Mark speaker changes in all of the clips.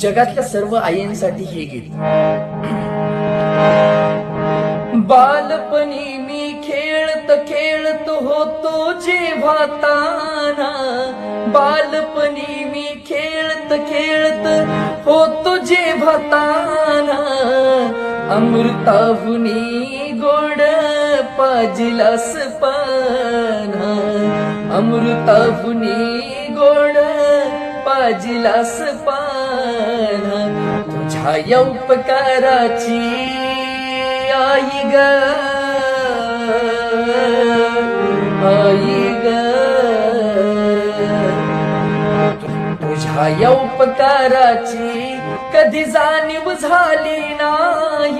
Speaker 1: जगातल्या सर्व आईंसाठी हे गीत. बालपणी मी खेळत खेळत होतो जेव्हा ताना. बालपणी मी खेळत खेळत होतो जेव्हा ताना. अमृताहुनी गोड पाजिलास पाना. अमृताहुनी पाजिलास पाना तुझ्या या उपकाराची आई ग. आई ग. तुझ्या या उपकाराची कधी जाणीव झाली नाही.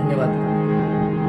Speaker 1: धन्यवाद